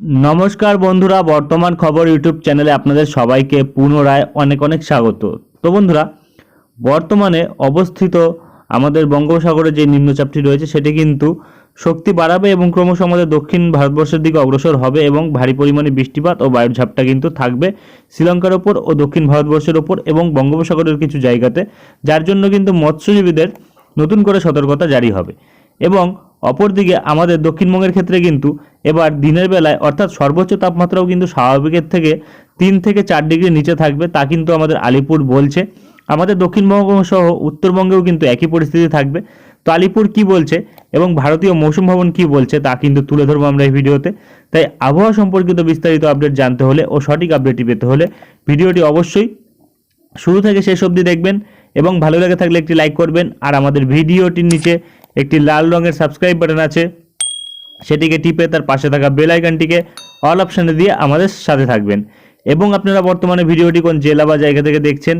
নমস্কার বন্ধুরা, বর্তমান খবর ইউটিউব চ্যানেলে আপনাদের সবাইকে পুনরায় অনেক অনেক স্বাগত। তো বন্ধুরা, বর্তমানে অবস্থিত আমাদের বঙ্গোপসাগরে যে নিম্নচাপটি রয়েছে, সেটি কিন্তু শক্তি বাড়াবে এবং ক্রমশ আমাদের দক্ষিণ ভারতবর্ষের দিকে অগ্রসর হবে এবং ভারী পরিমাণে বৃষ্টিপাত ও বায়ুর ঝাপটা কিন্তু থাকবে শ্রীলঙ্কার ওপর ও দক্ষিণ ভারতবর্ষের ওপর এবং বঙ্গোপসাগরের কিছু জায়গাতে, যার জন্য কিন্তু মৎস্যজীবীদের নতুন করে সতর্কতা জারি হবে। এবং অপরদিকে আমাদের দক্ষিণবঙ্গের ক্ষেত্রে কিন্তু এবার দিনের বেলায় অর্থাৎ সর্বোচ্চ তাপমাত্রাও কিন্তু স্বাভাবিকের থেকে তিন থেকে চার ডিগ্রি নিচে থাকবে, তা কিন্তু আমাদের আলিপুর বলছে। আমাদের দক্ষিণবঙ্গ সহ উত্তরবঙ্গেও কিন্তু একই পরিস্থিতি থাকবে। তো আলিপুর কি বলছে এবং ভারতীয় মৌসুম ভবন কি বলছে তা কিন্তু তুলে ধরবো আমরা এই ভিডিওতে। তাই আবহাওয়া সম্পর্কিত বিস্তারিত আপডেট জানতে হলে ও সঠিক আপডেটটি পেতে হলে ভিডিওটি অবশ্যই শুরু থেকে শেষ অবধি দেখবেন এবং ভালো লেগে থাকলে একটি লাইক করবেন আর আমাদের ভিডিওটির নিচে একটি লাল রঙের সাবস্ক্রাইব বাটন আছে। সেটিকে টিপে তার পাশে থাকা বেল আইকনটিকে অল অপশানে দিয়ে আমাদের সাথে থাকবেন। এবং আপনারা বর্তমানে ভিডিওটি কোন জেলা বা জায়গা থেকে দেখছেন,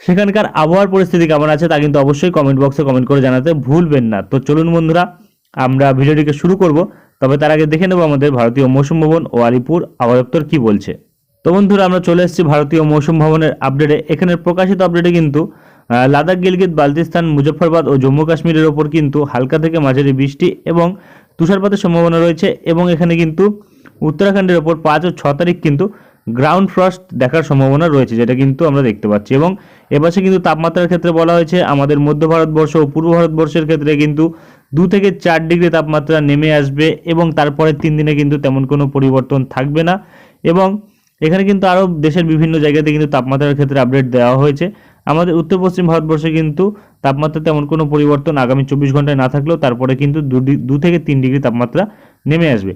সেখানকার আবহাওয়ার পরিস্থিতি কেমন আছে তা কিন্তু অবশ্যই কমেন্ট বক্সে কমেন্ট করে জানাতে ভুলবেন না। তো চলুন বন্ধুরা, আমরা ভিডিওটিকে শুরু করব। তবে তার আগে দেখে নেব আমাদের ভারতীয় মৌসুম ভবন ও আলিপুর আবহাওয়া দপ্তর কী বলছে। তো বন্ধুরা, আমরা চলে এসেছি ভারতীয় মৌসুম ভবনের আপডেটে এখানের প্রকাশিত আপডেটে কিন্তু লাদাখ, গিলগিত, বালতিস্তান, মুজফ্ফরবাদ ও জম্মু কাশ্মীরের ওপর কিন্তু হালকা থেকে মাঝারি বৃষ্টি এবং তুষারপাতের সম্ভাবনা রয়েছে এবং এখানে কিন্তু উত্তরাখণ্ডের ওপর পাঁচ ও ছ তারিখ কিন্তু গ্রাউন্ড ফ্রস্ট দেখার সম্ভাবনা রয়েছে, যেটা কিন্তু আমরা দেখতে পাচ্ছি। এবং এপাশে কিন্তু তাপমাত্রার ক্ষেত্রে বলা হয়েছে, আমাদের মধ্য ভারতবর্ষ ও পূর্ব ভারতবর্ষের ক্ষেত্রে কিন্তু দু থেকে চার ডিগ্রি তাপমাত্রা নেমে আসবে এবং তারপরে তিন দিনে কিন্তু তেমন কোনো পরিবর্তন থাকবে না। এবং এখানে কিন্তু আরও দেশের বিভিন্ন জায়গাতে কিন্তু তাপমাত্রার ক্ষেত্রে আপডেট দেওয়া হয়েছে। আমাদের উত্তর পশ্চিম ভারতবর্ষে কিন্তু তাপমাত্রা তেমন কোনো পরিবর্তন আগামী চব্বিশ ঘন্টায় না থাকলেও তারপরে কিন্তু দু থেকে তিন ডিগ্রি তাপমাত্রা নেমে আসবে।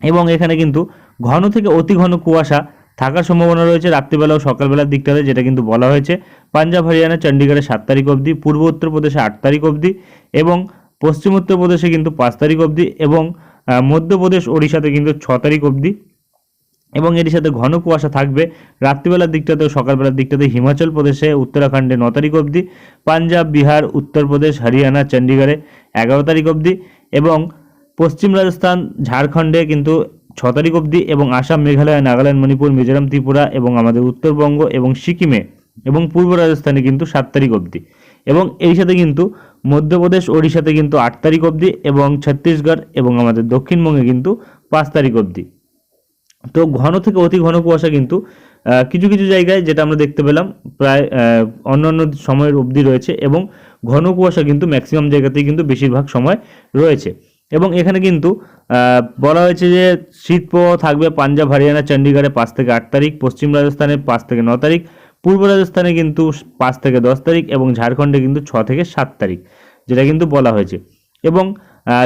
এবং এখানে কিন্তু ঘন থেকে অতি ঘন কুয়াশা থাকার সম্ভাবনা রয়েছে রাত্রিবেলা ও সকালবেলার দিকটাতে, যেটা কিন্তু বলা হয়েছে। পাঞ্জাব, হরিয়ানা চণ্ডীগড়ে সাত তারিখ অবধি, পূর্ব উত্তরপ্রদেশে আট তারিখ অবধি এবং পশ্চিম উত্তরপ্রদেশে কিন্তু পাঁচ তারিখ অবধি এবং মধ্যপ্রদেশ, ওড়িশাতে কিন্তু ছ তারিখ অবধি এবং এর সাথে ঘন কুয়াশা থাকবে। রাত্রিবেলার দিকটাতে ও সকালবেলার দিকটাতে হিমাচল প্রদেশে, উত্তরাখণ্ডে ন তারিখ অবধি, পাঞ্জাব, বিহার উত্তরপ্রদেশ হরিয়ানা চণ্ডীগড়ে এগারো তারিখ অবধি এবং পশ্চিম রাজস্থান, ঝাড়খণ্ডে কিন্তু ছ তারিখ অবধি এবং আসাম, মেঘালয়, নাগাল্যান্ড, মণিপুর, মিজোরাম, ত্রিপুরা এবং আমাদের উত্তরবঙ্গ এবং সিকিমে এবং পূর্ব রাজস্থানে কিন্তু সাত তারিখ অবধি। এবং এই সাথে কিন্তু মধ্যপ্রদেশ, ওড়িশাতে কিন্তু আট তারিখ অবধি এবং ছত্তিশগড় এবং আমাদের দক্ষিণবঙ্গে কিন্তু পাঁচ তারিখ অবধি। তো ঘন থেকে অতি ঘন কুয়াশা কিন্তু কিছু কিছু জায়গায় যেটা আমরা দেখতে পেলাম, প্রায় অন্যান্য সময়ের অবধি রয়েছে এবং ঘন কুয়াশা কিন্তু ম্যাক্সিমাম জায়গাতেই কিন্তু বেশিরভাগ সময় রয়েছে। এবং এখানে কিন্তু বলা হয়েছে যে শীতপ্রবাহ থাকবে পাঞ্জাব, হরিয়ানা চণ্ডীগড়ে পাঁচ থেকে আট তারিখ, পশ্চিম রাজস্থানে পাঁচ থেকে ন তারিখ, পূর্ব রাজস্থানে কিন্তু পাঁচ থেকে দশ তারিখ এবং ঝাড়খণ্ডে কিন্তু ছ থেকে সাত তারিখ, যেটা কিন্তু বলা হয়েছে। এবং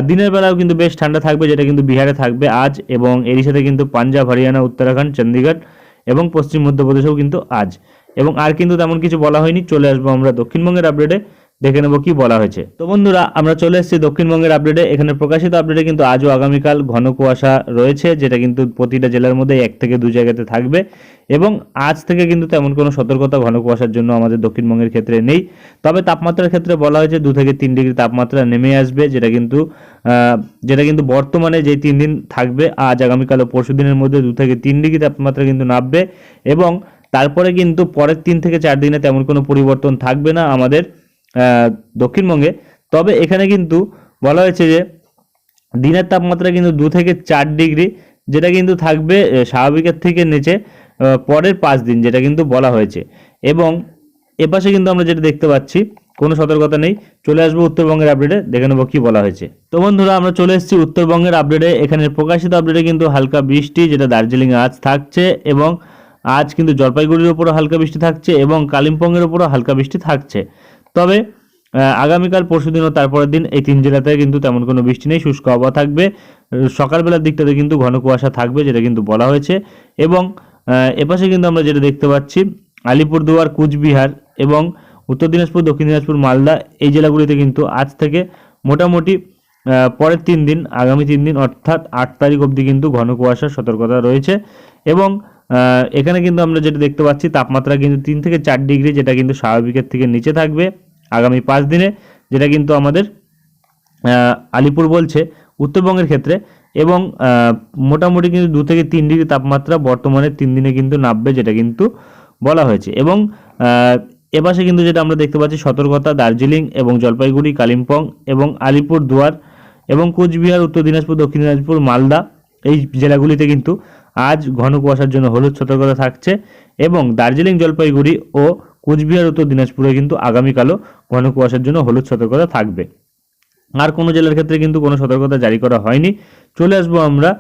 দিনের বেলাও কিন্তু বেশ ঠান্ডা থাকবে, যেটা কিন্তু বিহারে থাকবে আজ এবং এরই সাথে কিন্তু পাঞ্জাব, হরিয়ানা, উত্তরাখণ্ড চণ্ডীগড় এবং পশ্চিম মধ্যপ্রদেশেও কিন্তু আজ। এবং আর কিন্তু তেমন কিছু বলা হয়নি, চলে আসব আমরা দক্ষিণবঙ্গের আপডেটে দেখে নেব কি বলা হয়েছে। তো বন্ধুরা, আমরা চলে এসেছি দক্ষিণবঙ্গের আপডেটে এখানে প্রকাশিত আপডেটে কিন্তু আজও আগামীকাল ঘন কুয়াশা রয়েছে, যেটা কিন্তু প্রতিটা জেলার মধ্যে এক থেকে দু জায়গাতে থাকবে। এবং আজ থেকে কিন্তু তেমন কোনো সতর্কতা ঘন কুয়াশার জন্য আমাদের দক্ষিণবঙ্গের ক্ষেত্রে নেই। তবে তাপমাত্রার ক্ষেত্রে বলা হয়েছে দু থেকে তিন ডিগ্রি তাপমাত্রা নেমে আসবে, যেটা কিন্তু যেটা কিন্তু বর্তমানে যে তিন দিন থাকবে, আজ আগামীকাল ও পরশু দিনের মধ্যে দু থেকে তিন ডিগ্রি তাপমাত্রা কিন্তু নামবে। এবং তারপরে কিন্তু পরের তিন থেকে চার দিনে তেমন কোনো পরিবর্তন থাকবে না আমাদের দক্ষিণবঙ্গে। তবে এখানে কিন্তু বলা হয়েছে যে, দিনের তাপমাত্রা কিন্তু দু থেকে চার ডিগ্রি, যেটা কিন্তু থাকবে স্বাভাবিকের থেকে নিচে পরের পাঁচ দিন, যেটা কিন্তু বলা হয়েছে। এবং এপাশে কিন্তু আমরা যেটা দেখতে পাচ্ছি, কোনো সতর্কতা নেই, চলে আসব উত্তরবঙ্গের আপডেটে দেখে নেব কি বলা হয়েছে। তো বন্ধুরা, আমরা চলে এসেছি উত্তরবঙ্গের আপডেটে এখানে প্রকাশিত আপডেটে কিন্তু হালকা বৃষ্টি, যেটা দার্জিলিংয়ে আজ থাকছে, এবং আজ কিন্তু জলপাইগুড়ির ওপরও হালকা বৃষ্টি থাকছে, এবং কালিম্পংয়ের ওপরও হালকা বৃষ্টি থাকছে। তবে আগামীকাল পরশুদিন ও তারপরের দিন এই তিন জেলাতে কিন্তু তেমন কোনো বৃষ্টি নেই, শুষ্ক আবহাওয়া থাকবে। সকালবেলার দিকটাতে কিন্তু ঘন কুয়াশা থাকবে, যেটা কিন্তু বলা হয়েছে। এবং এপাশে কিন্তু আমরা যেটা দেখতে পাচ্ছি, আলিপুরদুয়ার, কুচবিহার এবং উত্তর দিনাজপুর, দক্ষিণ দিনাজপুর, মালদা এই জেলাগুলিতে কিন্তু আজ থেকে মোটামুটি পরের তিন দিন, আগামী তিন দিন, অর্থাৎ আট তারিখ অবধি কিন্তু ঘন কুয়াশার সতর্কতা রয়েছে। এবং এখানে কিন্তু আমরা যেটা দেখতে পাচ্ছি, তাপমাত্রা কিন্তু তিন থেকে চার ডিগ্রি, যেটা কিন্তু স্বাভাবিকের থেকে নিচে থাকবে। আগামী পাঁচ দিনে, যেটা কিন্তু আমাদের আলিপুর বলছে উত্তরবঙ্গের ক্ষেত্রে এবং মোটামুটি কিন্তু দু থেকে তিন ডিগ্রি তাপমাত্রা বর্তমানে তিন দিনে কিন্তু নামবে যেটা কিন্তু বলা হয়েছে এবং এপাশে কিন্তু যেটা আমরা দেখতে পাচ্ছি সতর্কতা, দার্জিলিং এবং জলপাইগুড়ি, কালিম্পং এবং আলিপুর দুয়ার এবং কোচবিহার, উত্তর দিনাজপুর, দক্ষিণ দিনাজপুর, মালদা এই জেলাগুলিতে কিন্তু আজ ঘন কুয়াশার জন্য হলুদ সতর্কতা থাকছে এবং দার্জিলিং, জলপাইগুড়ি ও কোচবিহার উত্তর দিনাজপুরে কিন্তু আগামীকালও ঘন কুয়াশার জন্য হলুদ সতর্কতা থাকবে। আর কোনো জেলার ক্ষেত্রে কিন্তু কোনো সতর্কতা জারি করা হয়নি। চলে আসব আমরা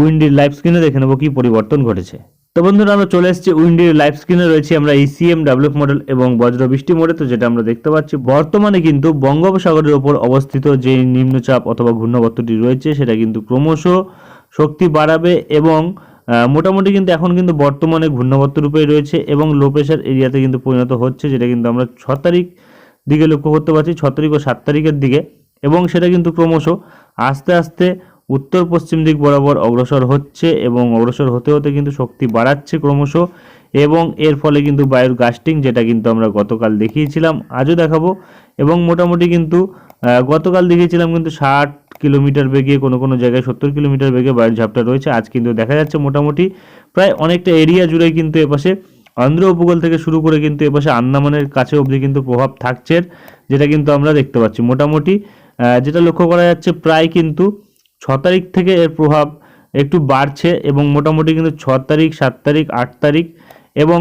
উইন্ডির লাইভ স্ক্রিনে দেখে নেব কী পরিবর্তন ঘটেছে। তো বন্ধুরা, আমরা চলে এসেছি উইন্ডির লাইভ স্ক্রিনে, রয়েছে আমরা ইসিএম ডাব্লিউএফ মডেল এবং বজ্র বৃষ্টি মোডে। তো যেটা আমরা দেখতে পাচ্ছি, বর্তমানে কিন্তু বঙ্গোপসাগরের ওপর অবস্থিত যে নিম্নচাপ অথবা ঘূর্ণাবর্তটি রয়েছে, সেটা কিন্তু ক্রমশ শক্তি বাড়াবে এবং মোটামুটি কিন্তু এখন কিন্তু বর্তমানে ঘূর্ণাবর্ত রূপেই রয়েছে এবং লো প্রেশার এরিয়াতে কিন্তু পরিণত হচ্ছে, যেটা কিন্তু আমরা ছ তারিখ দিকে লক্ষ্য করতে পারছি, ছ তারিখ ও সাত তারিখের দিকে। এবং সেটা কিন্তু ক্রমশ আস্তে আস্তে উত্তর পশ্চিম দিক বরাবর অগ্রসর হচ্ছে এবং অগ্রসর হতে হতে কিন্তু শক্তি বাড়াচ্ছে ক্রমশ এবং এর ফলে কিন্তু বায়ুর গাস্টিং, যেটা কিন্তু আমরা গতকাল দেখিয়েছিলাম, আজও দেখাবো। এবং মোটামুটি কিন্তু গতকাল দেখিয়েছিলাম কিন্তু ষাট কিলোমিটার বেগে, কোনো কোনো জায়গায় সত্তর কিলোমিটার বেগে বায়ুর ঝাপটা রয়েছে। আজ কিন্তু দেখা যাচ্ছে মোটামুটি প্রায় অনেকটা এরিয়া জুড়ে কিন্তু এপাশে অন্ধ্র উপকূল থেকে শুরু করে কিন্তু এপাশে আন্দামানের কাছে অবধি কিন্তু প্রভাব থাকছে, যেটা কিন্তু আমরা দেখতে পাচ্ছি। মোটামুটি যেটা লক্ষ্য করা যাচ্ছে প্রায় কিন্তু ছ তারিখ থেকে এর প্রভাব একটু বাড়ছে এবং মোটামুটি কিন্তু ছ তারিখ, সাত তারিখ, আট তারিখ এবং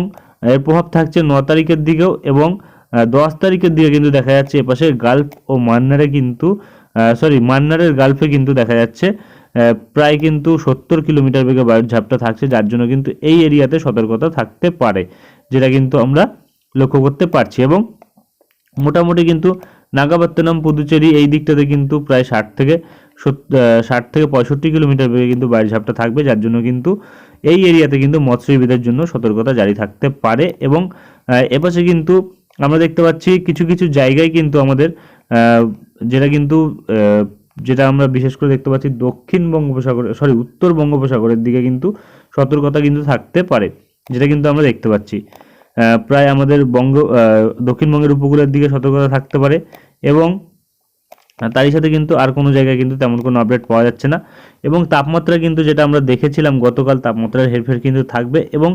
এর প্রভাব থাকছে ন তারিখের দিকেও এবং দশ তারিখের দিকে কিন্তু দেখা যাচ্ছে এপাশে গালফ ও মান্নারে কিন্তু সরি মান্নারের গালফে কিন্তু দেখা যাচ্ছে প্রায় কিন্তু সত্তর কিলোমিটার বেগে বায়ুর ঝাপটা থাকছে, যার জন্য কিন্তু এই এরিয়াতে সতর্কতা থাকতে পারে, যেটা কিন্তু আমরা লক্ষ্য করতে পারছি। এবং মোটামুটি কিন্তু নাগাপত্তনম, পুদুচেরি এই দিকটাতে কিন্তু প্রায় ষাট থেকে ষাট থেকে পঁয়ষট্টি কিলোমিটার বেগে কিন্তু বায়ুর ঝাপটা থাকবে, যার জন্য কিন্তু এই এরিয়াতে কিন্তু মৎস্যজীবীদের জন্য সতর্কতা জারি থাকতে পারে। এবং এপাশে কিন্তু আমরা দেখতে পাচ্ছি কিছু কিছু জায়গায় কিন্তু আমাদের যেটা কিন্তু যেটা আমরা বিশেষ করে দেখতে পাচ্ছি দক্ষিণ বঙ্গোপসাগরে সরি উত্তর বঙ্গোপসাগরের দিকে কিন্তু সতর্কতা কিন্তু থাকতে পারে, যেটা কিন্তু আমরা দেখতে পাচ্ছি। প্রায় আমাদের বঙ্গ দক্ষিণবঙ্গের উপকূলের দিকে সতর্কতা থাকতে পারে এবং তারই সাথে কিন্তু আর কোনো জায়গায় কিন্তু তেমন কোনো আপডেট পাওয়া যাচ্ছে না এবং তাপমাত্রা কিন্তু যেটা আমরা দেখেছিলাম গতকাল তাপমাত্রার হেরফের কিন্তু থাকবে এবং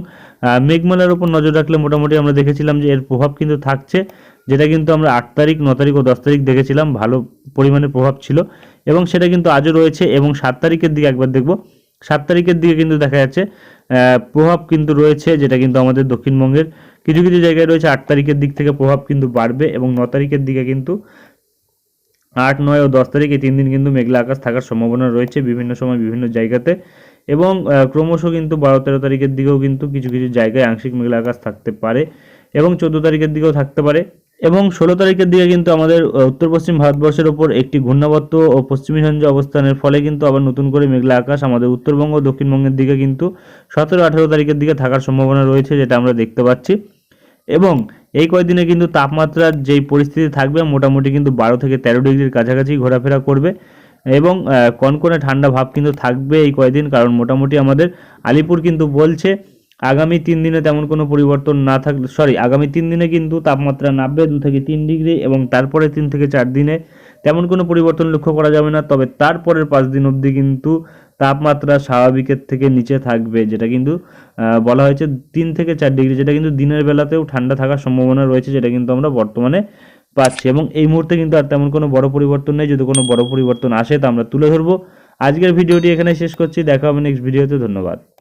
মেঘমালার উপর নজর রাখলে মোটামুটি আমরা দেখেছিলাম যে এর প্রভাব কিন্তু থাকছে। যেটা কিন্তু আমরা আট তারিখ, ন তারিখ ও দশ তারিখ দেখেছিলাম, ভালো পরিমাণে প্রভাব ছিল। এবং সেটা কিন্তু আজও রয়েছে এবং সাত তারিখের দিকে একবার দেখব। সাত তারিখের দিকে কিন্তু দেখা যাচ্ছে প্রভাব কিন্তু রয়েছে, যেটা কিন্তু আমাদের দক্ষিণবঙ্গের কিছু কিছু জায়গায় রয়েছে। আট তারিখের দিক থেকে প্রভাব কিন্তু বাড়বে এবং ন তারিখের দিকে কিন্তু আট, নয় ও দশ তারিখ এই তিন দিন কিন্তু মেঘলা আকাশ থাকার সম্ভাবনা রয়েছে বিভিন্ন সময় বিভিন্ন জায়গাতে। এবং ক্রমশ কিন্তু বারো, তেরো তারিখের দিকেও কিন্তু কিছু কিছু জায়গায় আংশিক মেঘলা আকাশ থাকতে পারে এবং চোদ্দ তারিখের দিকেও থাকতে পারে। এবং ষোলো তারিখের দিকে কিন্তু আমাদের উত্তর পশ্চিম ভারতবর্ষের ওপর একটি ঘূর্ণাবর্ত ও পশ্চিমী ঝঞ্ঝা অবস্থানের ফলে কিন্তু আবার নতুন করে মেঘলা আকাশ আমাদের উত্তরবঙ্গ দক্ষিণবঙ্গের দিকে কিন্তু সতেরো, আঠেরো তারিখের দিকে থাকার সম্ভাবনা রয়েছে, যেটা আমরা দেখতে পাচ্ছি। এবং এই কয়েকদিনে কিন্তু তাপমাত্রার যেই পরিস্থিতি থাকবে, মোটামুটি কিন্তু বারো থেকে তেরো ডিগ্রির কাছাকাছি ঘোরাফেরা করবে। এবং কনকনে ঠান্ডা ভাব কিন্তু থাকবে এই কয়েকদিন, কারণ মোটামুটি আমাদের আলিপুর কিন্তু বলছে আগামী তিন দিনে তেমন কোনো পরিবর্তন না থাকলে সরি আগামী তিন দিনে কিন্তু তাপমাত্রা নামবে দু থেকে তিন ডিগ্রি এবং তারপরে তিন থেকে চার দিনে তেমন কোনো পরিবর্তন লক্ষ্য করা যাবে না। তবে তারপরের পাঁচ দিন অবধি কিন্তু তাপমাত্রা স্বাভাবিকের থেকে নিচে থাকবে, যেটা কিন্তু বলা হয়েছে তিন থেকে চার ডিগ্রি, যেটা কিন্তু দিনের বেলাতেও ঠান্ডা থাকার সম্ভাবনা রয়েছে, যেটা কিন্তু আমরা বর্তমানে পাচ্ছি এবং এই মুহূর্তে কিন্তু আর তেমন কোনো বড় পরিবর্তন নেই। যদি কোনো বড় পরিবর্তন আসে তা আমরা তুলে ধরবো। আজকের ভিডিওটি এখানে শেষ করছি। দেখা হবে নেক্সট ভিডিওতে ধন্যবাদ।